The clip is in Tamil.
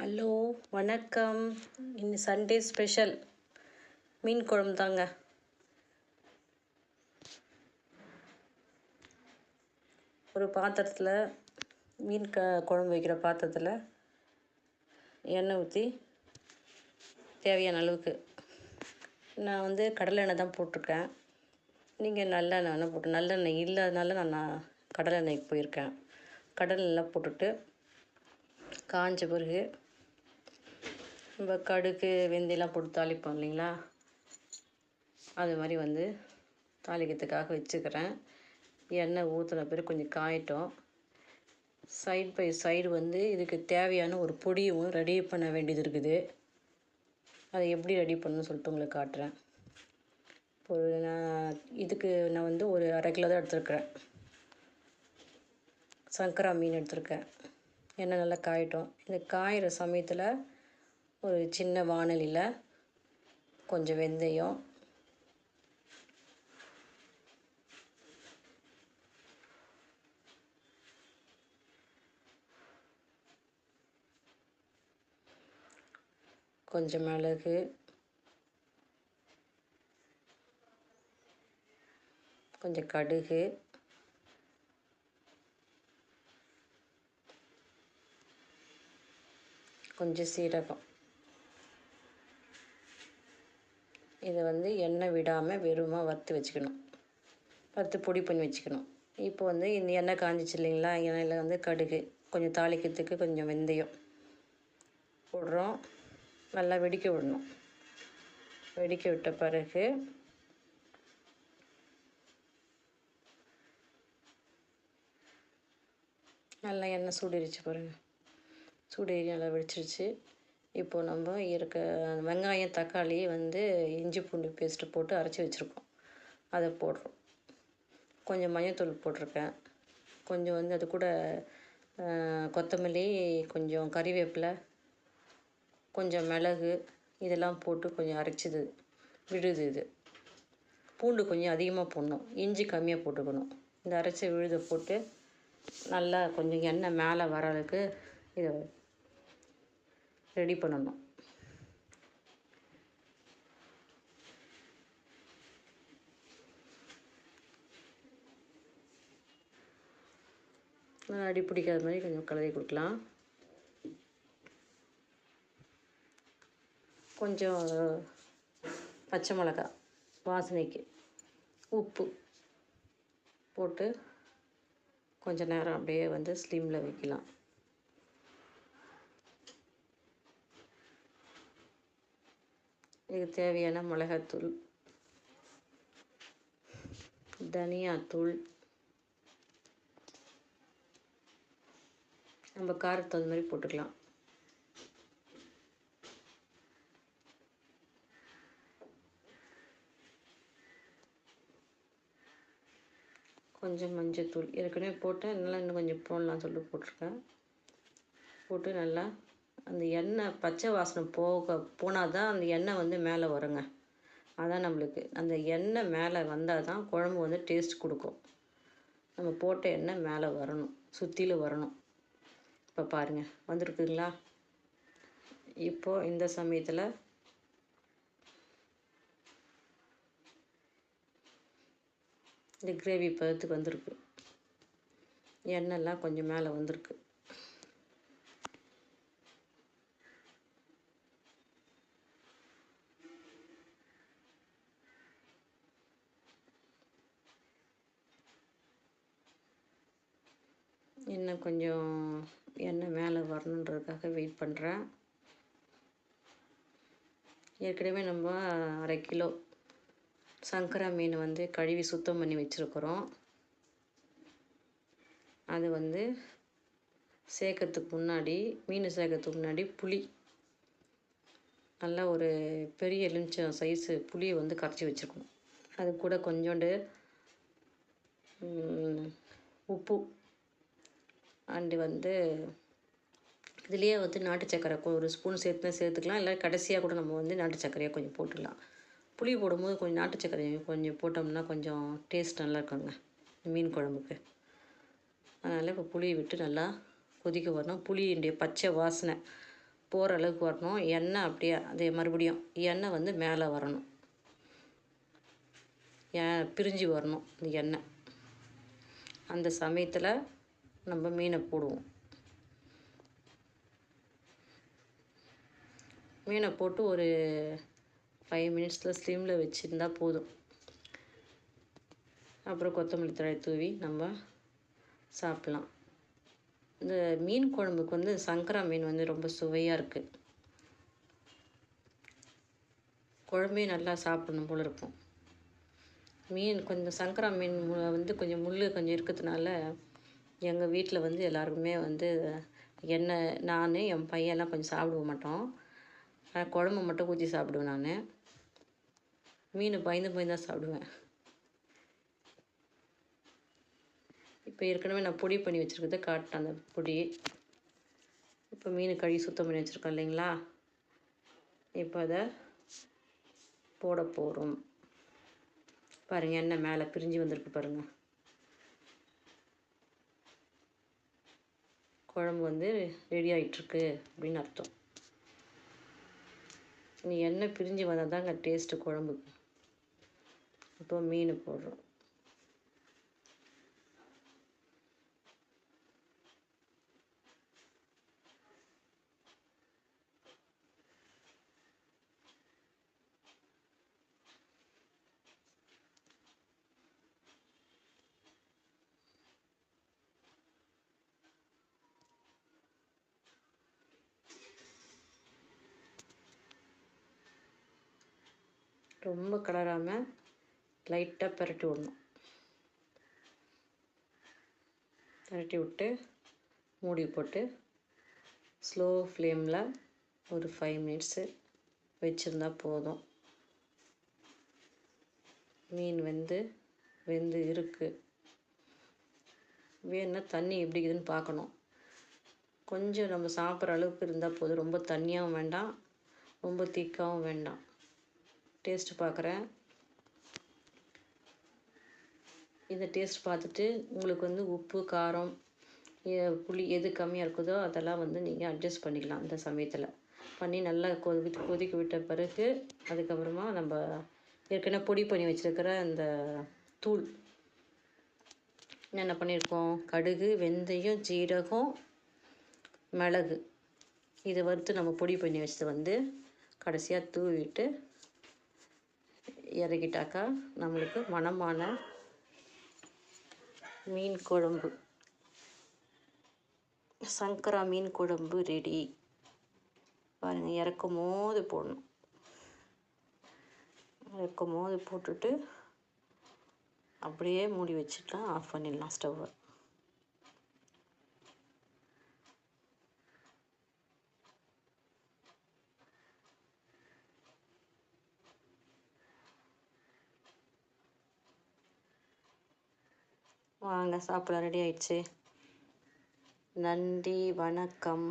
ஹலோ வணக்கம். இன்னி சண்டே ஸ்பெஷல் மீன் குழம்பு தாங்க. ஒரு பாத்திரத்தில் மீன் க குழம்பு வைக்கிற பாத்திரத்தில் எண்ணெய் ஊற்றி தேவையான அளவுக்கு நான் வந்து கடலை எண்ணெய் தான் போட்டிருக்கேன். நீங்கள் நல்லெண்ணெய் வேணால் போட்டு நல்லெண்ணெய் இல்லாதனால நான் நான் கடலெண்ணெய்க்கு போயிருக்கேன். கடலெண்ணெய்லாம் போட்டுட்டு காஞ்ச பிறகு நம்ம கடுகு வெந்தயெல்லாம் போட்டு தாளிப்போம் இல்லைங்களா? அது மாதிரி வந்து தாளிக்கிறதுக்காக வச்சுக்கிறேன். எண்ணெய் ஊற்றின பிறகு கொஞ்சம் காயட்டும். சைட் பை சைடு வந்து இதுக்கு தேவையான ஒரு பொடியும் ரெடி பண்ண வேண்டியது இருக்குது. அதை எப்படி ரெடி பண்ணணும்னு சொல்லிட்டு உங்களுக்கு காட்டுறேன். இப்போ ஒரு நான் இதுக்கு நான் வந்து ஒரு அரை கிலோ தான் எடுத்துருக்குறேன். சங்கரா மீன் எடுத்திருக்கேன். எண்ணெய் நல்லா காயட்டும். இந்த காயிற சமயத்தில் ஒரு சின்ன வானலியில் கொஞ்சம் வெந்தயம். கொஞ்சம் மிளகு. கொஞ்சம் கடுகு. கொஞ்சம் சீரகம். இதை வந்து எண்ணெய் விடாமல் வெறுமாக வறுத்து வச்சுக்கணும். வறுத்து பொடி பண்ணி வச்சுக்கணும். இப்போ வந்து இந்த எண்ணெய் காஞ்சிச்சு இல்லைங்களா? எண்ணெயில் வந்து கடுகு கொஞ்சம் தாளிக்கிறதுக்கு கொஞ்சம் வெந்தயம் போடுறோம். நல்லா வெடிக்க விடணும். வெடிக்க விட்ட பிறகு நல்லா எண்ணெய் சூடிருச்சு பாருங்கள் சூடேறி நல்லா வெடிச்சிருச்சு. இப்போது நம்ம இருக்க வெங்காயம் தக்காளி வந்து இஞ்சி பூண்டு பேஸ்ட்டு போட்டு அரைச்சி வச்சுருக்கோம். அதை போடுறோம். கொஞ்சம் மஞ்சத்தூள் போட்டிருக்கேன். கொஞ்சம் வந்து அது கூட கொத்தமல்லி கொஞ்சம் கறிவேப்பிலை கொஞ்சம் மிளகு இதெல்லாம் போட்டு கொஞ்சம் அரைச்சிது விழுது இது. பூண்டு கொஞ்சம் அதிகமாக போடணும். இஞ்சி கம்மியாக போட்டுக்கணும். இந்த அரைச்ச விழுதை போட்டு நல்லா கொஞ்சம் எண்ணெய் மேலே வர அளவுக்கு இதை ரெடி பண்ணணும். அடி பிடிக்காத மாதிரி கொஞ்சம் கலரி கொடுக்கலாம். கொஞ்சம் பச்சை மிளகா வாசனைக்கு உப்பு போட்டு கொஞ்சம் நேரம் அப்படியே வந்து ஸ்லிம்மில் வைக்கலாம். இதுக்கு தேவையான மிளகாத்தூள் தனியாத்தூள் நம்ம காரத்துக்கு தகுந்த மாதிரி போட்டுக்கலாம். கொஞ்சம் மஞ்சத்தூள் ஏற்கனவே போட்டேன் நல்லா இன்னும் கொஞ்சம் போடலாம் சொல்லிட்டு போட்டிருக்கேன். போட்டு நல்லா அந்த எண்ணெய் பச்சை வாசனை போக போனால் தான் அந்த எண்ணெய் வந்து மேலே வருங்க. அதான் நம்மளுக்கு. அந்த எண்ணெய் மேலே வந்தால் தான் குழம்பு வந்து டேஸ்ட் கொடுக்கும். நம்ம போட்ட எண்ணெய் மேலே வரணும். சுற்றிலும் வரணும். இப்போ பாருங்கள் வந்துருக்குங்களா? இப்போது இந்த சமயத்தில் இந்த கிரேவி பதத்துக்கு வந்திருக்கு. எண்ணெய்லாம் கொஞ்சம் மேலே வந்திருக்கு. இன்னும் கொஞ்சம் எண்ணெய் மேலே வரணுன்றதுக்காக வெயிட் பண்ணுறேன் ஏற்கனவே நம்ம அரை கிலோ சங்கரா மீன் வந்து கழுவி சுத்தம் பண்ணி வச்சுருக்குறோம். அது வந்து சேர்க்கறதுக்கு முன்னாடி மீன் சேர்க்கறதுக்கு முன்னாடி புளி நல்லா ஒரு பெரிய எலுமிச்சம் சைஸு புளியை வந்து கரைச்சி வச்சுருக்கணும். அது கூட கொஞ்சோண்டு உப்பு அண்டு வந்து இதுலேயே வந்து நாட்டு சக்கரை ஒரு ஸ்பூன் சேர்த்து சேர்த்துக்கலாம். இல்லை கடைசியாக கூட நம்ம வந்து நாட்டு சர்க்கரையாக கொஞ்சம் போட்டுடலாம் புளி போடும்போது கொஞ்சம் நாட்டு சர்க்கரை கொஞ்சம் போட்டோம்னா கொஞ்சம் டேஸ்ட் நல்லா இருக்குங்க மீன் குழம்புக்கு. அதனால் இப்போ புளியை விட்டு நல்லா கொதிக்க வரணும். புளியினுடைய பச்சை வாசனை போகிற அளவுக்கு வரணும். எண்ணெய் அப்படியே அதே மறுபடியும் எண்ணெய் வந்து மேலே வரணும். ஏன் பிரிஞ்சு வரணும் இந்த எண்ணெய். அந்த சமயத்தில் நம்ம மீனை போடுவோம். மீனை போட்டு ஒரு ஃபைவ் மினிட்ஸில் ஸ்லீமில் வச்சுருந்தா போதும். அப்புறம் கொத்தமல்லி தழை தூவி நம்ம சாப்பிட்லாம். இந்த மீன் குழம்புக்கு வந்து சங்கரா மீன் வந்து ரொம்ப சுவையாக இருக்குது குழம்பே நல்லா சாப்பிடணும் போல் இருக்கும். மீன் கொஞ்சம் சங்கரா மீன் மு- வந்து கொஞ்சம் முள் கொஞ்சம் இருக்கிறதுனால எங்கள் வீட்டில் வந்து எல்லாருக்குமே வந்து என்ன நான் என் பையன்லாம் கொஞ்சம் சாப்பிடுவ மாட்டோம். குழம்பு மட்டும் ஊற்றி சாப்பிடுவேன் நான். மீன் பயந்து பயந்து தான் சாப்பிடுவேன். இப்போ ஏற்கனவே நான் பொடி பண்ணி வச்சுருக்கிறத காட்டினேன் அந்த பொடி. இப்போ மீன் கழுவி சுத்தம் பண்ணி வச்சுருக்கோம் இல்லைங்களா? இப்போ அதை போட போகிறோம் பாருங்கள் எண்ணெய் மேலே பிரிஞ்சு வந்திருக்கு பாருங்கள் குழம்பு வந்து ரெடி ஆகிட்டுருக்கு அப்படின்னு அர்த்தம். நீ எண்ணெய் பிரிஞ்சு வந்தால் தாங்க டேஸ்ட்டு குழம்புக்கு. இப்போ மீன் போடுறோம். ரொம்ப கலராமல் லைட்டாக பிரட்டி விடணும். பிரட்டி விட்டு மூடி போட்டு ஸ்லோ ஃப்ளேமில் ஒரு ஃபைவ் மினிட்ஸு வச்சுருந்தா போதும். மீன் வெந்து வெந்து இருக்குது வேணும்னா தண்ணி எப்படி இருக்குதுன்னு பார்க்கணும். கொஞ்சம் நம்ம சாப்பிட்ற அளவுக்கு இருந்தால் போதும். ரொம்ப தண்ணியாகவும் வேண்டாம். ரொம்ப திக்காகவும் வேண்டாம். டேஸ்ட் பார்க்குறேன். இந்த டேஸ்ட் பார்த்துட்டு உங்களுக்கு வந்து உப்பு காரம் புளி எது கம்மியாக இருக்குதோ அதெல்லாம் வந்து நீங்கள் அட்ஜஸ்ட் பண்ணிக்கலாம் இந்த சமயத்தில். பண்ணி நல்லா கொதி கொதிக்க விட்ட பிறகு அதுக்கப்புறமா நம்ம ஏற்கனவே பொடி பண்ணி வச்சுருக்கிற அந்த தூள். என்னென்ன பண்ணியிருக்கோம்? கடுகு வெந்தயம் ஜீரகம் மிளகு. இதை வறுத்து நம்ம பொடி பண்ணி வச்சது வந்து கடைசியாக தூவிட்டு இறக்கிட்டாக்கா நம்மளுக்கு மனமான மீன் குழம்பு. சங்கரா மீன் குழம்பு ரெடி பாருங்கள் இறக்கும் போது போடணும். இறக்கும் போது போட்டுட்டு அப்படியே மூடி வச்சுட்டா ஆஃப் பண்ணிடலாம் ஸ்டவ்வை வாங்க சாப்பிட ரெடி ஆயிடுச்சு. நன்றி வணக்கம்.